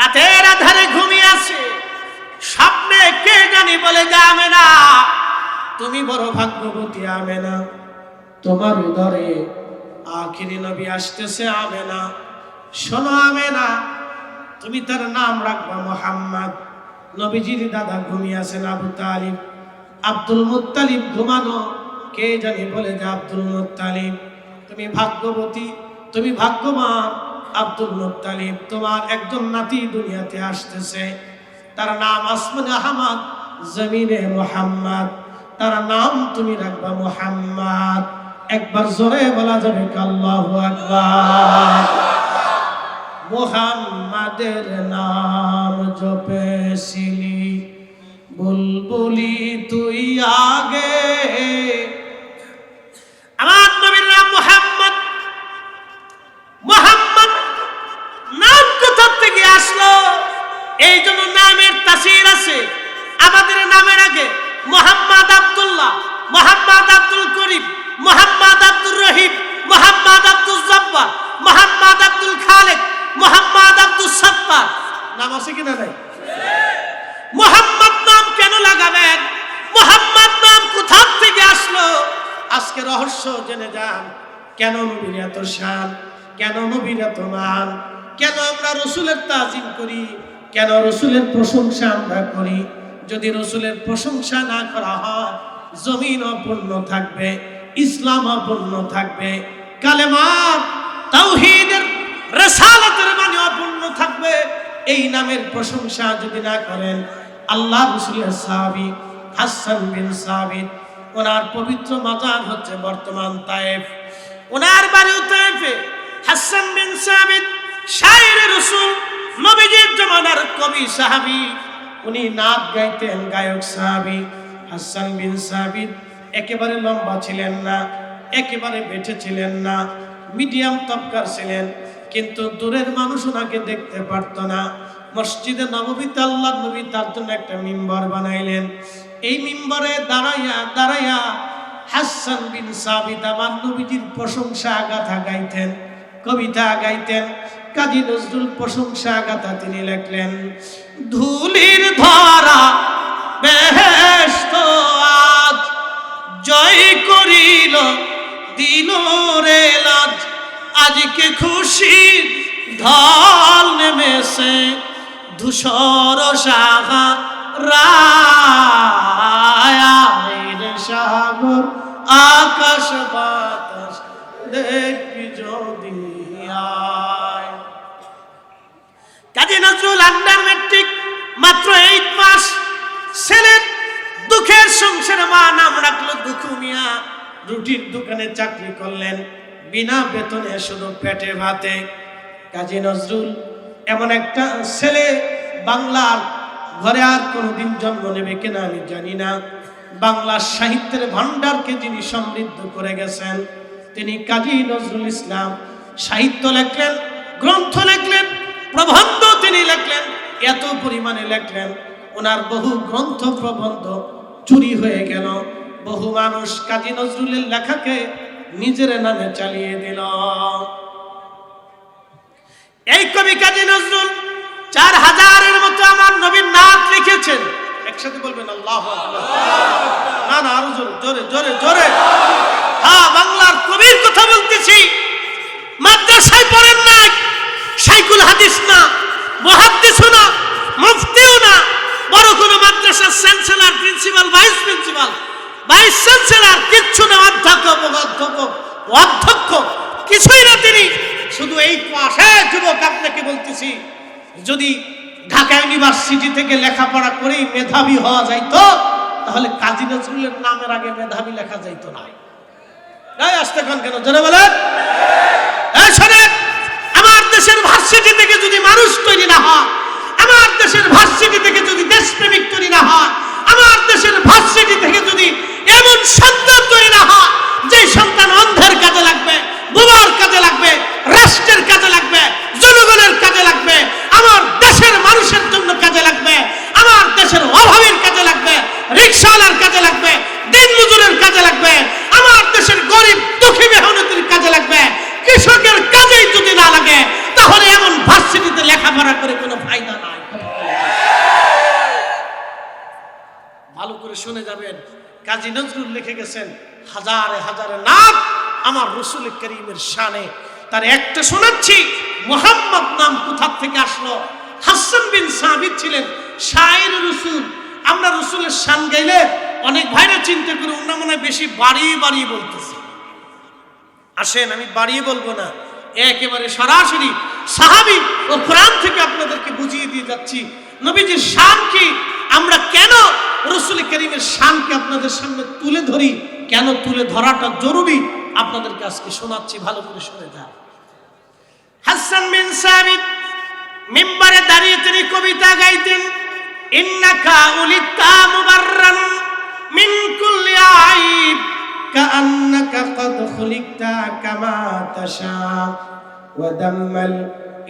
রাতের আধারে ঘুমিয়ে আছে। স্বপ্নে কে জানি বলে যাবে না তুমি বড় ভাগ্যবতী আবে না তোমার উদরে আখিরি নবী আসতেছে আবে না শোনো আবে না তুমি তার নাম রাখবা মোহাম্মদ। নবীজির দাদা ঘুমিয়ে আছেন আবু তালিব। আব্দুল মুত্তালিব ঘুমানো, কে জানি বলে যে আব্দুল মুত্তালিব। তুমি ভাগ্যবতী, তুমি ভাগ্যবান। আব্দুল মুত্তালিব তোমার একজন নাতি দুনিয়াতে আসতেছে। তার নাম আসমান আহমদ, জমিনে মোহাম্মদ। তার নাম তুমি রাখবা মোহাম্মদ। একবার জোরে বলা যাবে আল্লাহু আকবার। মোহাম্মদের নাম জপেছিলি বুলবুলি তুই আগে আমাদের নামের আগে মোহাম্মদ আব্দুল্লাহ, মোহাম্মদ আব্দুল করিম, মোহাম্মদ আব্দুর রহিম, মোহাম্মদ আব্দুল জব্বার, মোহাম্মদ আব্দুল খালেক, মোহাম্মদ আব্দুল সত্তার। নাম আছে কিনা নাই? মোহাম্মদ নাম কেন লাগাবেন? মোহাম্মদ নাম কোথা থেকে আসলো? আজকে রহস্য জেনে যান, কেন নবীর এত শান? কেন নবীর এত মান? কেন আমরা রসুলের তাজিম করি? কেন রসুলের প্রশংসা আমরা করি? যদি রসুলের প্রশংসা না করা হয়, জমিন অপূর্ণ থাকবে, ইসলাম অপূর্ণ থাকবে কালেমার তাওহীদের রেসালাতের মানে অপূর্ণ থাকবে। এই নামের প্রশংসা যদি না করেন, আল্লাহ রসুলের সাহাবি হাসান বিন সাবিত, ওনার পবিত্র মাজার হচ্ছে বর্তমান তায়েফ। ওনার বাড়িও তায়েফে। হাসান বিন সাবিত শায়ের রসুল, নবীজির জমানার কবি, সাহাবি উনি নাচ গাইতেন গায়ক সাহাবি, হাসান বিন সাবিত। একেবারে লম্বা ছিলেন না, একেবারে বেঁচে ছিলেন না, মিডিয়াম তবকার ছিলেন, কিন্তু দূরের মানুষ ওনাকে দেখতে পারতো না। মসজিদে নবমীতে আল্লাহ নবী তার জন্য একটা মিম্বর বানাইলেন। এই মিম্বরে দাঁড়াইয়া দাঁড়াইয়া হাসান বিন সাবিত আমার নবীজির প্রশংসা, গাথা গাইতেন, কবিতা গাইতেন। কাজী নজরুল প্রশংসা গাথা তিনি লেখলেন, ধুলির ধরা বেহেস্ত আজ, জয় করিল দিল রে আজকে খুশি ঢল নেমেছে ধূসর সাহা রায়ের কাজী নজরুল আন্ডার মেট্রিক মাত্র এইট মাস। ছেলের দুঃখের সংসারে, মা নাম রাখল দুঃখ মিয়া। রুটির দোকানে চাকরি করলেন, বিনা বেতনে শুধু পেটে ভাতে। কাজী নজরুল এমন একটা ছেলে, বাংলার ঘরে আর কোনোদিন জন্ম নেবে কিনা আমি জানি না। বাংলার সাহিত্যের ভাণ্ডারকে যিনি সমৃদ্ধ করে গেছেন, তিনি কাজী নজরুল ইসলাম। সাহিত্য লেখলেন, গ্রন্থ লেখলেন, প্রবন্ধ এত পরিমাণে লেখলেন, ওনার বহু গ্রন্থ প্রবন্ধ চুরি হয়ে গেল। বহু মানুষ কাজী নজরুলের লেখাকে নিজের নামে চালিয়ে দিল। এই কবি কাজী নজরুল চার হাজারের মতো আমার নবীর নাচ লিখেছেন। একসাথে বলবেন, আল্লাহ না না, আরও জোরে জোরে জোরে জোরে। হ্যাঁ বাংলার কবির কথা বলতেছি। মাদ্রাসায় পড়েন নাই, সাইকুল হাদিস না মহাদ্দিসও না মুফতিও না বড় কোনো মাদ্রাসার chancellor principal vice principal vice chancellor কিচ্ছু না, অধ্যক্ষ অধ্যক্ষ অধ্যক্ষ। কিছুই না তিনি। শুধু এই পাশে যুবক আপনাকে বলতেছি, যদি ঢাকা ইউনিভার্সিটি থেকে লেখাপড়া করেই মেধাবী হওয়া যাইতো, তাহলে কাজী নজরুলের নামের আগে মেধাবী লেখা যাইতো না। আসতে খান কেন, জোরে বলেন? আমার দেশের ভার্সিটি থেকে যদি মানুষ তৈরি না হয়, আমার দেশের ভার্সিটি থেকে যদি দেশপ্রেমিক তৈরি না হয় এমন সন্তান তৈরি না হয় যে সন্তান অন্ধের কাজে লাগবে বোবার কাজে লাগবে, রাষ্ট্রের কাজে লাগবে, জনগণের কাজে লাগবে, আমার দেশের মানুষের জন্য কাজে লাগবে, আমার দেশের অভাবের কাজে লাগবে রিক্সাওয়ালার কাজে লাগবে দিন মজুরের কাজে লাগবে, আমার দেশের গরিব, দুঃখী মেহনতির কাজে লাগবে, কৃষকের কাজেই যদি না লাগে, তাহলে এমন ভার্সিটিতে লেখাপড়া করে কোনো ফায়দা নাই। ভালো করে শুনে যাবেন। কাজী নজরুল লিখে গেছেন, হাজারে হাজারে নাম আমার রসুল করিমের শানে। তার একটা শোনাচ্ছি, মোহাম্মদ নাম কোথা থেকে আসলো? হাসান বিন সাবিত ছিলেন শায়ের রসুল। আমরা রসুলের শান গাইলে অনেক ভাইরা চিন্তা করে ওনার মনে বেশি বাড়িয়ে বাড়িয়ে বলতেছে। আসেন, আমি বাড়িয়ে বলব না, একেবারে সরাসরি সাহাবি ও কোরআন থেকে আপনাদেরকে বুঝিয়ে দিয়ে যাচ্ছি। নবীজির শান কি? আমরা কেন রসুল করিমের শানকে আপনাদের সামনে তুলে ধরি। কেন তুলে ধরাটা জরুরি? আপনাদেরকে আজকে শোনাচ্ছি, ভালো করে শুনে যান। হাসান বিন সাবিত মিম্বারে দাঁড়িয়ে তিনি কবিতা গাইতেন, ইন্নাকা উলিতা মুবাররান মিন কুল্লি আইব, কাআন্নাকা কদ খুলিকতা কামা তাশা, ওয়া দাম্মাল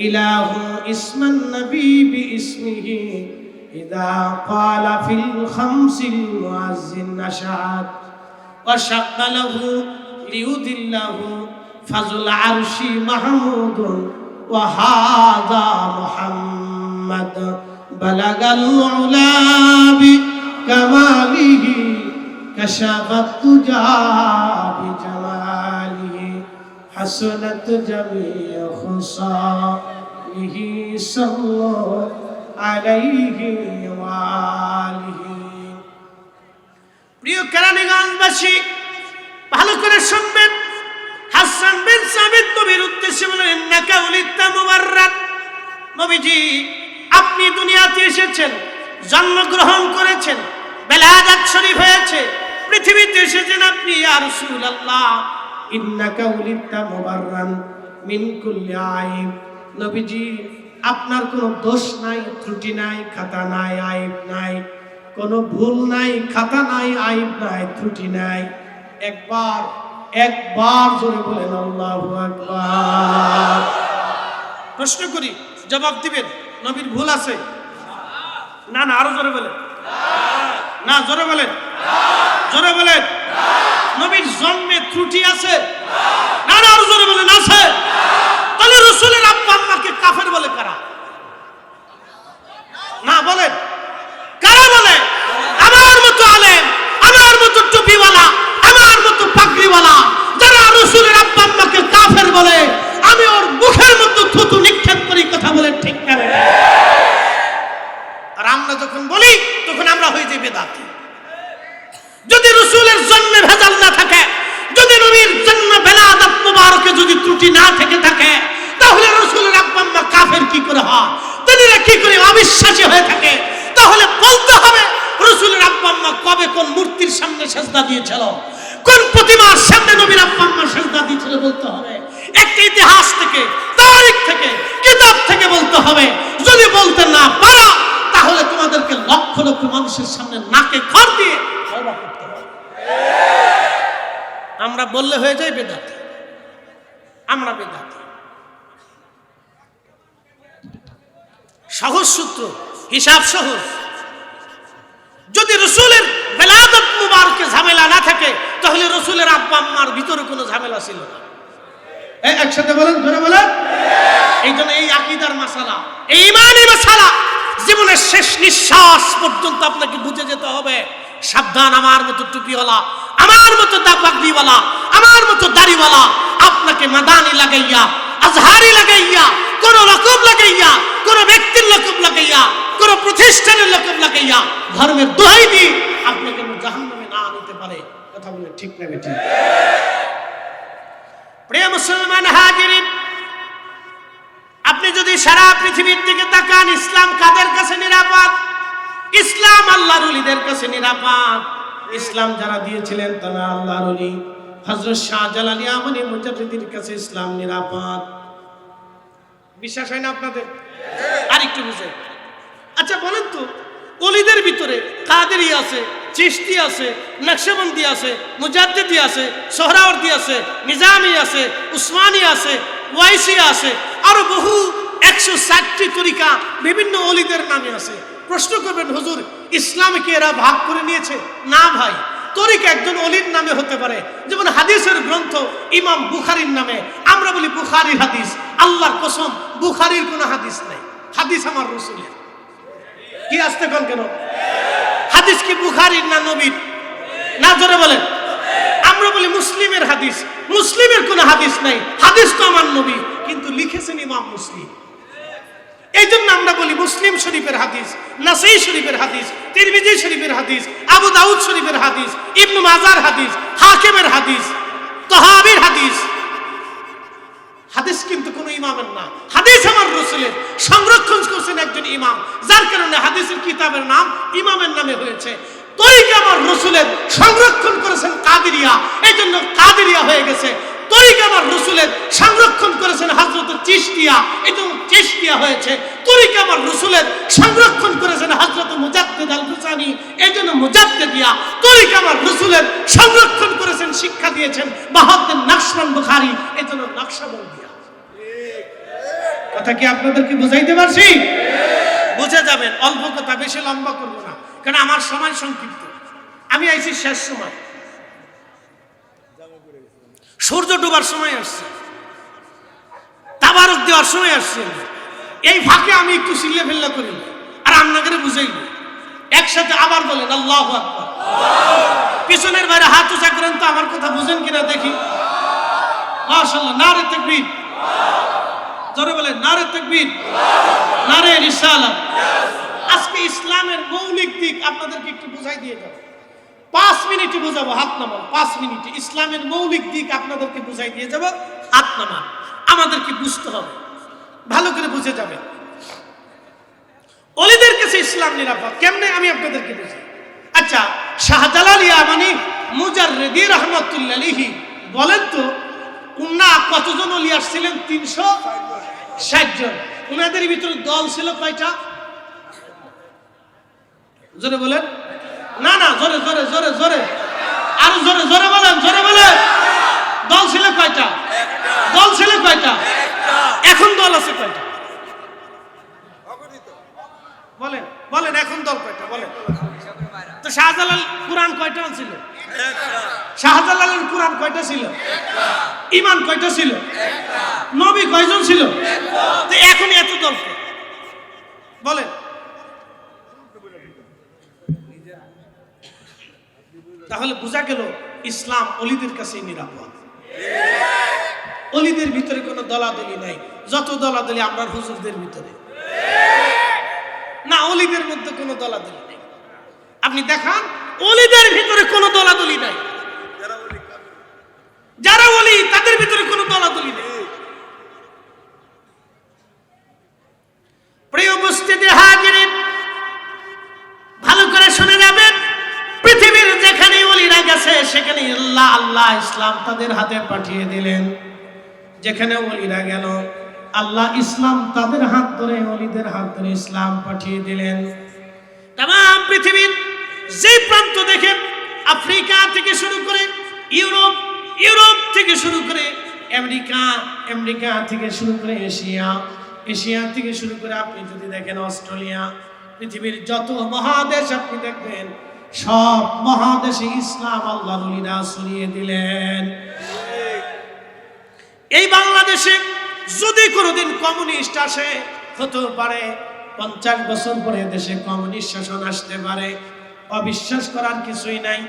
ইলাহু ইসমান নবী বিইসমিহি। إذا قال في الخمس المؤذن نشعت وشق له ليذله فذو العرش محمود وهذا محمد بلغ العلا بكماله كشف الدجى بجماله حسنت جميع خصاله صلى عليه وآله প্রিয় কেরানীগঞ্জবাসী ভালো করে শুনবেন হাসান বিন সাবিত নবীর উদ্দেশ্যে বলেন ইন্নাকা উলিত্তা মুবাররাত নবীজি আপনি দুনিয়াতে এসেছেন জন্মগ্রহণ করেছেন বেলায়াত শরীফ হয়েছে পৃথিবীতে এসেছেন আপনি ইয়া রাসূলুল্লাহ ইন্নাকা উলিত্তা মুবাররান মিন কুল্লি আইব নবীজি আপনার কোনো দোষ নাই, ত্রুটি নাই, খাতা নাই, আইব নাই, কোনো ভুল নাই, খাতা নাই, আইব নাই, ত্রুটি নাই। একবার একবার জোরে বলেন, আল্লাহু আকবার। প্রশ্ন করি, জবাব দিবেন? নবীর ভুল আছে? না না, আরও জোরে বলেন। না, জোরে বলেন। জোরে বলেন। নবীর জন্মে ত্রুটি আছে? না না, আরও জোরে বলেন, আছে। রসুলের আব্বা আম্মাকে কাফের বলে কারা? না বলেন কারা বলে? আমার মতো আলেম, আমার মতো টুপিওয়ালা, আমার মতো পাগড়িওয়ালা, যারা রসুলের আব্বা আম্মাকে কাফের বলে, আমি ওর মুখের মতো থুতু নিক্ষেপ করি, কথা বলে ঠিক না। আর আমরা যখন বলি, তখন আমরা হয়ে যাই বেদাতি। যদি রসুলের জন্মে ভেজাল না থাকে, যদি নবীর জন্ম বেলাদাত মুবারকে যদি ত্রুটি না থেকে থাকে কাফের কি করে হয়? কি করে অবিশ্বাসী হয়ে থাকে? তাহলে বলতে হবে কবে কোন মূর্তির সামনে সেজদা দিয়েছিল? কোন প্রতিমার সামনে নবীর সেজদা দিয়েছিল বলতে হবে? একটা ইতিহাস থেকে, তারিখ থেকে, কিতাব থেকে বলতে হবে। যদি বলতে না পারো, তাহলে তোমাদেরকে লক্ষ লক্ষ মানুষের সামনে নাকে খড় দিয়ে আমরা বললে হয়ে যায় বেদাতি। আমরা বেদাতি। সহজ সূত্র, হিসাব সহজ যদি রসুলের বেলাদত মুবারকে ঝামেলা না থাকে, তাহলে রসুলের আব্বা আম্মার ভিতরে কোনো ঝামেলা ছিল না। একসাথে বলেন, ধরে বলেন। এই জন্য এই আকিদার মাসালা, এই ইমানি মাসালা, জীবনের শেষ নিঃশ্বাস পর্যন্ত আপনাকে বুঝে যেতে হবে। সাবধান, আমার মতো টুপিওয়ালা, আমার মতো দাপাগড়িওয়ালা আমার মতো দাড়িওয়ালা, আপনাকে মাদানি লাগাইয়া আজহারি লাগাইয়া, কোন রকম লাগাইয়া, কোন ব্যক্তির লকব লাগাইয়া, কোন প্রতিষ্ঠানের লকব লাগাইয়া, ধর্মের দোহাই দিয়ে আপনাকে জাহান্নামে না নিতে পারে। কথা বলে ঠিক না ঠিক প্রিয় মুসলমান হাজিরিন, আপনি যদি সারা পৃথিবীর দিকে তাকান, ইসলাম কাদের কাছে নিরাপদ? ইসলাম আল্লাহর কাছে নিরাপদ। ইসলাম যারা দিয়েছিলেন, তারা আল্লাহর ওলি হযরত শাহজালালি আমনি মুজাদ্দিদের কাছে ইসলাম নিরাপদ। বিশ্বাস হয় না আপনাদের? আর একটু বুঝে আচ্ছা বলেন তো, অলিদের ভিতরে কাদেরি আছে, চিশতি আছে, নকশবন্দি আছে, মুজাদ্দিদি আছে, সোহরাওয়ার্দি আছে, নিজামি আছে, উসমানী আছে, ওয়াইসি আছে, আরও বহু একশো ষাটটি তরিকা বিভিন্ন অলিদের নামে আছে। প্রশ্ন করবেন, হুজুর, ইসলামকে এরা ভাগ করে নিয়েছে? না ভাই। তরিক একজন অলির নামে হতে পারে। যেমন হাদিসের গ্রন্থ ইমাম বুখারির নামে। আমরা বলি বুখারির হাদিস। আল্লাহর কসম, বুখারির কোনো হাদিস নাই। হাদিস আমার রসুলের। কি আসতে কোন কেন? হাদিস কি বুখারির না নবীর? না, জোরে বলেন। আমরা বলি মুসলিমের হাদিস। মুসলিমের কোনো হাদিস নাই। হাদিস তো আমার নবী কিন্তু লিখেছেন ইমাম মুসলিম। এই জন্য আমরা বলি মুসলিম শরীফের হাদিস, নাসাই শরীফের হাদিস, তিরমিজি শরীফের হাদিস, আবু দাউদ শরীফের হাদিস, ইবনু মাজার হাদিস, হাকিমের হাদিস, তহাবির হাদিস। হাদিস কিন্তু কোনো ইমামের না। হাদিস আমার রসুলের। সংরক্ষণ করছেন একজন ইমাম। যার কারণে হাদিসের কিতাবের নাম ইমামের নামে হয়েছে। তরিক আমার রসুলের সংরক্ষণ করেছেন কাদিরিয়া। এই জন্য কাদিরিয়া হয়ে গেছে। তরিক আমার রসুলের সংরক্ষণ করেছেন হজরত চিস্তিয়া জন্য চিস্তিয়া হয়েছে তরিক আমার রসুলের সংরক্ষণ করেছেন হজরত মুজাদ্দিদ আল হুসানি এই জন্য মুজাদ্দিদিয়া তরিক আমার রসুলের সংরক্ষণ করেছেন, শিক্ষা দিয়েছেন বাহাদ্দিন নকশবন বুখারী। এই জন্য নকশবন্দিয়া কথা কি আপনাদেরকে বুঝাইতে পারছি? বুঝে যাবেন, অল্প কথা, বেশি লম্বা করব না। কারণ আমার সময় সংক্ষিপ্ত। আমি আইছি শেষ সময়। সূর্য ডুবার সময় আসছে। তাবারক দেওয়ার সময় আসছে। এই ফাঁকে আমি একটু সিলে ফেললা করি। আর আপনাকে বুঝাইব একসাথে আবার বলেন, আল্লাহ আকবার। পিছনের বাইরে হাত উঁচা করেন তো আমার কথা বুঝেন কিনা দেখি। মাশাল্লাহ নারে তাকবীর। জোরে বলেন, নারে তাকবীর। নারে রিসালাত। আজকে ইসলামের মৌলিক দিক আপনাদেরকে একটু বুঝাই দিয়ে যাব। পাঁচ মিনিটে বোঝাবো হাত নামান পাঁচ মিনিটে ইসলামের মৌলিক দিক আপনাদেরকে বুঝাই দিয়ে যাব, হাত নামান আমাদেরকে বুঝতে হবে, ভালো করে বুঝে যাবে। অলিদের কাছে ইসলাম নিরাপদ, কেমনে আমি আপনাদেরকে বুঝি আচ্ছা শাহজালাল ইয়ামানি মুজাররেদি রহমতুল্লাহি বলেন তো উন্না কতজন অলি আসছিলেন? তিনশো ষাট জন। উনাদের ভিতরে দল ছিল কয়টা? জোরে বলেন। না না জোরে জোরে জোরে জোরে। আরও জোরে জোরে বলেন জোরে বলেন। দল ছিল কয়টা? দল ছিল কয়টা? এখন দল আছে কয়টা? বলেন বলেন এখন দল কয়টা? বলেন। তো শাহজালাল কোরআন কয়টা ছিল? শাহজালালের কোরআন কয়টা ছিল? ইমান কয়টা ছিল? নবী কয়জন ছিল? তো এখন এত দল? বলেন। তাহলে বোঝা গেল ইসলাম অলিদের কাছে নিরাপদ। অলিদের ভিতরে কোনো দলাদলি নাই। যত দলাদলি আমরা হুজুরদের ভিতরে। না, অলিদের মধ্যে কোনো দলাদলি নেই। আপনি দেখান, অলিদের ভিতরে কোনো দলাদলি নাই। যারা অলি, তাদের ভিতরে কোনো দলাদলি নেই। প্রিয় উপস্থিতি হাজিরিন সেখানে আল্লাহ আল্লাহ ইসলাম তাদের হাতে পাঠিয়ে দিলেন। যেখানে অলিরা গেল। আল্লাহ ইসলাম তাদের হাত ধরে অলিদের হাত ধরে ইসলাম পাঠিয়ে দিলেন। তাম পৃথিবীর যে প্রান্ত দেখেন আফ্রিকা থেকে শুরু করে ইউরোপ ইউরোপ থেকে শুরু করে আমেরিকা আমেরিকা থেকে শুরু করে এশিয়া এশিয়া থেকে শুরু করে আপনি যদি দেখেন অস্ট্রেলিয়া, পৃথিবীর যত মহাদেশ আপনি দেখবেন সব মহাদেশে ইসলাম আল্লাহ রলিরা ছড়িয়ে দিলেন। এই বাংলাদেশে যদি কোনোদিন কমিউনিস্ট আসে, হতে পারে পঞ্চাশ বছর পরে দেশে কমিউনিস্ট শাসন আসতে পারে। অবিশ্বাস করার কিছুই নাই।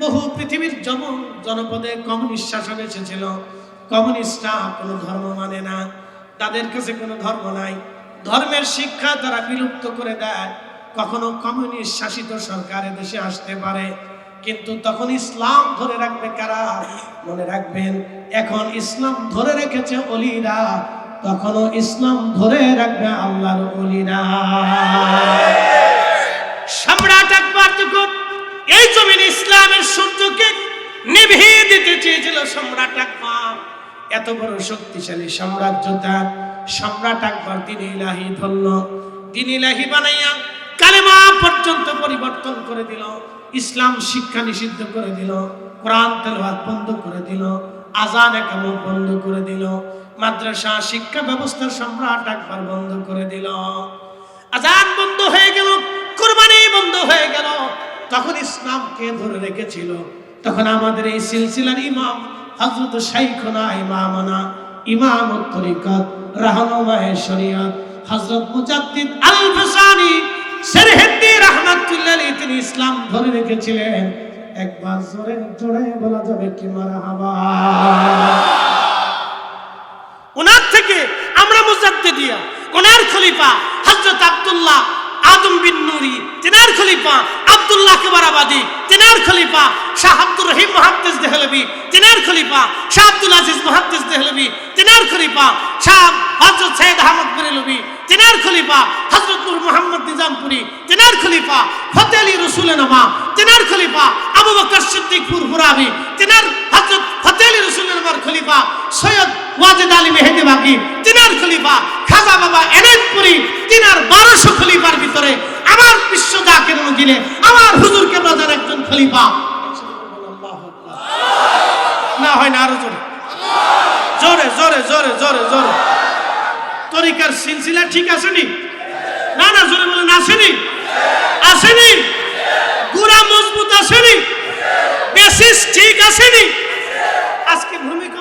বহু পৃথিবীর জন জনপদে কমিউনিস্ট শাসন এসেছিল। কমিউনিস্টরা কোনো ধর্ম মানে না। তাদের কাছে কোনো ধর্ম নাই। ধর্মের শিক্ষা তারা বিলুপ্ত করে দেয়। কখনো কমিউনিস্ট শাসিত সরকার দেশে আসতে পারে, কিন্তু তখন ইসলাম ধরে রাখবে কারা? মনে রাখবেন, এখন ইসলাম ধরে রেখেছে অলিরা, তখনও ইসলাম ধরে রাখবে আল্লাহর অলিরা। সম্রাট আকবর যখন এই জমিন ইসলামের সূর্যকে নিভিয়ে দিতে চেয়েছিল সম্রাট আকবর, এত বড় শক্তিশালী সাম্রাজ্য তার সম্রাট আকবর দিন ইলাহি ধরল দিন ইলাহি বানাইয়া কালেমা পর্যন্ত পরিবর্তন করে দিল। ইসলাম শিক্ষা নিষিদ্ধ করে দিল। কোরআন তেলাওয়াত বন্ধ করে দিল। আজান একামত বন্ধ করে দিল। মাদ্রাসা শিক্ষা ব্যবস্থা সম্রাট আকবর বন্ধ করে দিল। আজান বন্ধ হয়ে গেল, কোরবানি বন্ধ হয়ে গেল। তখন ইসলামকে ধরে রেখেছিল। তখন আমাদের এই সিলসিলার ইমাম হজরত শাইখনা ইমামনা ইমাম তরিকত, রাহনুমায়ে শরিয়ত হজরত মুজাদ্দিদ আল ফাসানি সেরহেদ্দি রহমাতুল্লাহ তিনি ইসলাম ধরে রেখেছিলেন। একবার জোরে জোরে বলা যাবে কি মারহাবা। ওনার থেকে আমরা মুজাদ্দে দিয়া ওনার খলিফা হযরত আব্দুল্লাহ আদম বিন নুরি, তিনার খলিফা আব্দুল্লাহ কেবারাবাদী তিনার খলিফা শাহ আব্দুর রহিম মুহাদ্দিস দেহলভি তিনার খলিফা শাহ আব্দুল আজিজ মুহাদ্দিস দেহলভি তিনার খলিফা শাহ হযরত সৈয়দ আহমদ বেরেলভি তিনার খলিফা হযরত নূর মোহাম্মদ নিজামপুরি তিনার খলিফা ফতে আলী রসুল নামা খলিফা আবু বকর সিদ্দিক ফুরফুরাবি তিনার হযরত ফতে আলী রসুল নামার খলিফা সৈয়দ ওয়াজেদ আলী মেহেদি বাকি তিনার খলিফা খাজা বাবা এনায়তপুরি, তিনার বারোশো খলিফার ভিতরে আমার বিশ্ব জাকের মদিনে আমার হুজুর কেবলাজার একজন খলিফা। না হয় না আরও জোরে। জোরে জোরে জোরে জোরে জোরে। তরিকার সিলসিলা ঠিক আসেনি? না না, জোরে বলেন, আসেনি? আসেনি? গুড়া মজবুত আসেনি? বেসিস ঠিক আসেনি? আজকে ভূমিকম্প